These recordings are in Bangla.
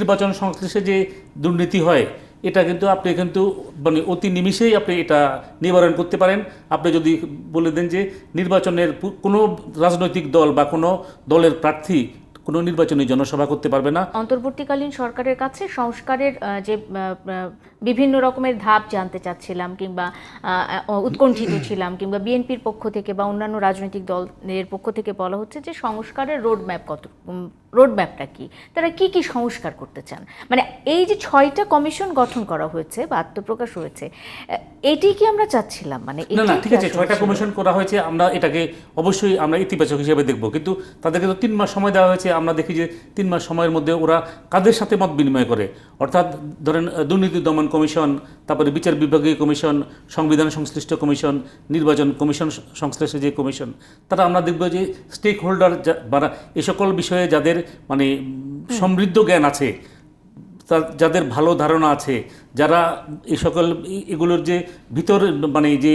নির্বাচন সংশ্লিষ্টে যে দুর্নীতি হয়, এটা কিন্তু আপনি কিন্তু মানে অতি নিমিষেই আপনি এটা নিবারণ করতে পারেন। আপনি যদি বলে দেন যে নির্বাচনের কোনো রাজনৈতিক দল বা কোনো দলের প্রার্থী কোনো নির্বাচনী জনসভা করতে পারবে না। অন্তর্বর্তীকালীন সরকারের কাছে সংস্কারের যে বিভিন্ন রকমের ধাপ জানতে চাচ্ছিলাম কিংবা উৎকণ্ঠিত ছিলাম কিংবা বিএনপির পক্ষ থেকে বা অন্যান্য রাজনৈতিক দলের পক্ষ থেকে বলা হচ্ছে যে সংস্কারের রোড ম্যাপ কত রোড ম্যাপটা কি? তারা কি কি সংস্কার করতে চান? মানে এই যে ছয়টা কমিশন গঠন করা হয়েছে বা আত্মপ্রকাশ হয়েছে এটি কি আমরা চাচ্ছিলাম? মানে না না ঠিক আছে ছয়টা কমিশন করা হয়েছে আমরা এটাকে অবশ্যই আমরা ইতিবাচক হিসেবে দেখব। কিন্তু তাদেরকে তো তিন মাস সময় দেওয়া হয়েছে আমরা দেখি যে তিন মাস সময়ের মধ্যে ওরা কাদের সাথে মত বিনিময় করে? অর্থাৎ ধরেন দুর্নীতি দমন কমিশন তারপরে বিচার বিভাগীয় কমিশন সংবিধান সংশ্লিষ্ট কমিশন নির্বাচন কমিশন সংশ্লিষ্ট যে কমিশন তারা আমরা দেখব যে স্টেক হোল্ডার বা এ সকল বিষয়ে যাদের মানে সমৃদ্ধ জ্ঞান আছে যাদের ভালো ধারণা আছে, যারা এই সকল এগুলোর যে ভিতর মানে যে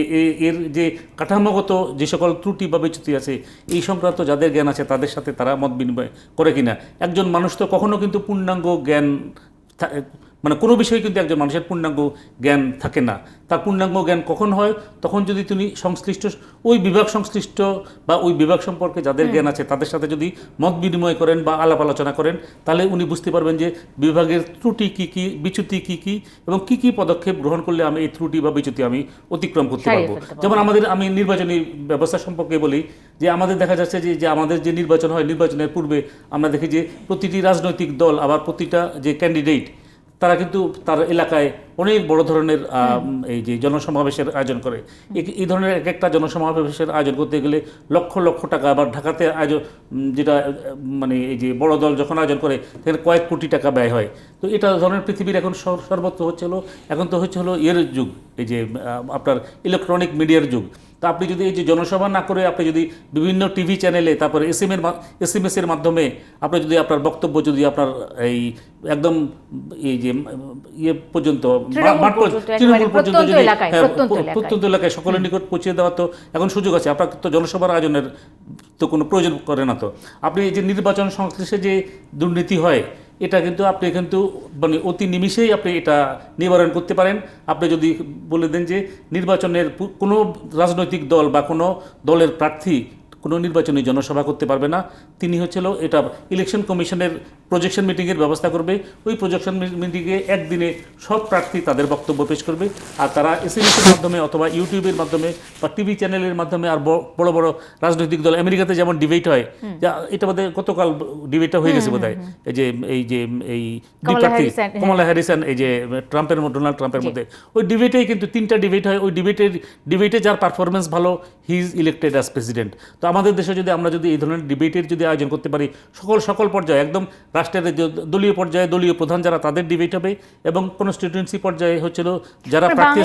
এর যে কাঠামোগত যে সকল ত্রুটি বা বিচ্যুতি আছে, এই সংক্রান্ত যাদের জ্ঞান আছে, তাদের সাথে তারা মত বিনিময় করে কিনা। একজন মানুষ তো কখনো কিন্তু পূর্ণাঙ্গ জ্ঞান মানে কোনো বিষয়ে কিন্তু একজন মানুষের পূর্ণাঙ্গ জ্ঞান থাকে না। তার পূর্ণাঙ্গ জ্ঞান কখন হয়? তখন যদি তিনি সংশ্লিষ্ট ওই বিভাগ সংশ্লিষ্ট বা ওই বিভাগ সম্পর্কে যাদের জ্ঞান আছে তাদের সাথে যদি মত বিনিময় করেন বা আলাপ আলোচনা করেন তাহলে উনি বুঝতে পারবেন যে বিভাগের ত্রুটি কি কি বিচ্যুতি কি কি এবং কি কি পদক্ষেপ গ্রহণ করলে আমি এই ত্রুটি বা বিচ্যুতি আমি অতিক্রম করতে পারব। যেমন আমাদের আমি নির্বাচনী ব্যবস্থা সম্পর্কে বলি যে আমাদের দেখা যাচ্ছে যে যে আমাদের যে নির্বাচন হয় নির্বাচনের পূর্বে আমরা দেখি যে প্রতিটি রাজনৈতিক দল আবার প্রতিটা যে ক্যান্ডিডেট তারা কিন্তু তার এলাকায় অনেক বড় ধরনের এই যে জনসমাবেশের আয়োজন করে। এই- ধরনের এক একটা জনসমাবেশের আয়োজন করতে গেলে লক্ষ লক্ষ টাকা বা ঢাকাতে আয়োজন যেটা মানে এই যে বড় দল যখন আয়োজন করে সেখানে কয়েক কোটি টাকা ব্যয় হয়। তো এটা ধরনের পৃথিবীর এখন সর- সর্বত্র হচ্ছে হলো এখন তো হচ্ছে হলো এর যুগ এই যে আপনার ইলেকট্রনিক মিডিয়ার যুগ। তা আপনি যদি এই যে জনসভা না করে আপনি যদি বিভিন্ন টিভি চ্যানেলে তারপরে এস এম এর এস এম মাধ্যমে আপনি যদি আপনার বক্তব্য যদি আপনার এই একদম এই যে ইয়ে পর্যন্ত তৃণমূল পর্যন্ত- যদি হ্যাঁ, প্রত্যন্ত এলাকায়। সকলের নিকট পৌঁছে দেওয়া তো এখন সুযোগ আছে। আপনার তো জনসভার আয়োজনের তো কোনো প্রয়োজন করে না তো। আপনি এই যে নির্বাচন সংশ্লিষ্টে যে দুর্নীতি হয় এটা কিন্তু আপনি কিন্তু মানে অতি নিমিষেই আপনি এটা নিবারণ করতে পারেন। আপনি যদি বলে দেন যে নির্বাচনের কোনো রাজনৈতিক দল বা কোনো দলের প্রার্থী কোনো নির্বাচনী জনসভা করতে পারবে না। তিনি হচ্ছিল এটা ইলেকশন কমিশনের প্রজেকশন মিটিংয়ের ব্যবস্থা করবে। ওই প্রজেকশন মিটিংয়ে একদিনে সব প্রার্থী তাদের বক্তব্য পেশ করবে। আর তারা এসএমএসের মাধ্যমে অথবা ইউটিউবের মাধ্যমে বা টিভি চ্যানেলের মাধ্যমে আর বড় বড় রাজনৈতিক দল আমেরিকাতে যেমন ডিবেট হয় যা এটা বোধহয় গতকাল ডিবেটটা হয়ে গেছে বোধহয়। এই যে এই যে এই প্রার্থী কমলা হ্যারিসন এই যে ট্রাম্পের ডোনাল্ড ট্রাম্পের মধ্যে। ওই ডিবেটেই কিন্তু তিনটা ডিবেট হয়। ওই ডিবেটের ডিবেটে যার পারফরমেন্স ভালো he is elected as president তো আমাদের দেশে যদি আমরা যদি এই ধরনের ডিবেটের যদি আয়োজন করতে পারি সকল সকল পর্যায়ে একদম রাষ্ট্রের যে দলীয় পর্যায়ে দলীয় প্রধান যারা তাদের ডিবেট হবে এবং কনস্টিটিউয়েন্সি পর্যায়ে হচ্ছিল যারা মানে প্রার্থী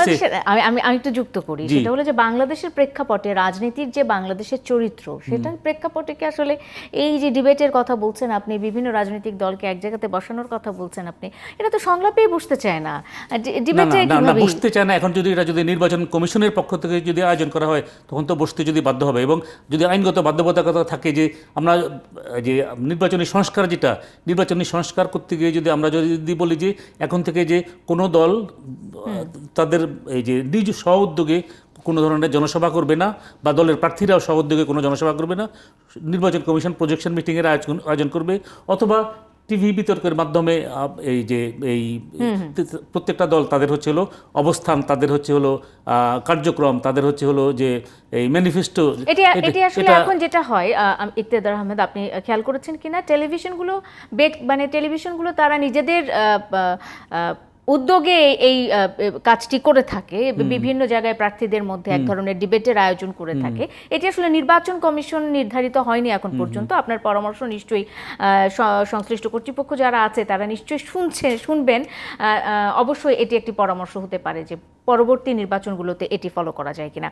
আমি আমি আমি একটু যুক্ত করি। সেটা হলো যে বাংলাদেশের প্রেক্ষাপটে রাজনীতির যে বাংলাদেশের চরিত্র সেটার প্রেক্ষাপটে কি আসলে এই যে ডিবেটের কথা বলছেন আপনি বিভিন্ন রাজনৈতিক দলকে এক জায়গাতে বসানোর কথা বলছেন আপনি এটা তো সংলাপেই বসতে চায় না। ডিবেটে কীভাবে বসতে চায় না। এখন যদি এটা যদি নির্বাচন কমিশনের পক্ষ থেকে যদি আয়োজন করা হয় তখন তো বসতে যদি বাধ্য হবে এবং যদি আইনগত বাধ্যবাধকতা থাকে যে আমরা, যে নির্বাচনী সংস্কার যেটা, নির্বাচনী সংস্কার করতে গিয়ে যদি আমরা যদি বলি যে এখন থেকে যে কোনো দল, তাদের এই যে নিজ স্ব উদ্যোগে কোনো ধরনের জনসভা করবে না বা দলের প্রার্থীরাও সহ উদ্যোগে কোনো জনসভা করবে না, নির্বাচন কমিশন প্রজেকশন মিটিংয়ের আয়োজন আয়োজন করবে অথবা টিভি বিতর্কের মাধ্যমে এই যে এই প্রত্যেকটা দল তাদের হচ্ছে হলো অবস্থান তাদের হচ্ছে হলো আহ, কার্যক্রম তাদের হচ্ছে হলো যে এই ম্যানিফেস্টো এটি আসলে এখন যেটা হয় ইকতেদার আহমেদ আপনি খেয়াল করেছেন কিনা? টেলিভিশনগুলো বেট মানে টেলিভিশনগুলো তারা নিজেদের উদ্যোগে এই কাজটি করে থাকে। বিভিন্ন জায়গায় প্রার্থীদের মধ্যে এক ধরনের ডিবেটের আয়োজন করে থাকে। এটি আসলে নির্বাচন কমিশন নির্ধারিত হয়নি এখন পর্যন্ত। আপনার পরামর্শ নিশ্চয়ই সংশ্লিষ্ট কর্তৃপক্ষ যারা আছে তারা নিশ্চয়ই শুনছে শুনবেন। অবশ্যই এটি একটি পরামর্শ হতে পারে যে পরবর্তী নির্বাচনগুলোতে এটি ফলো করা যায় কিনা।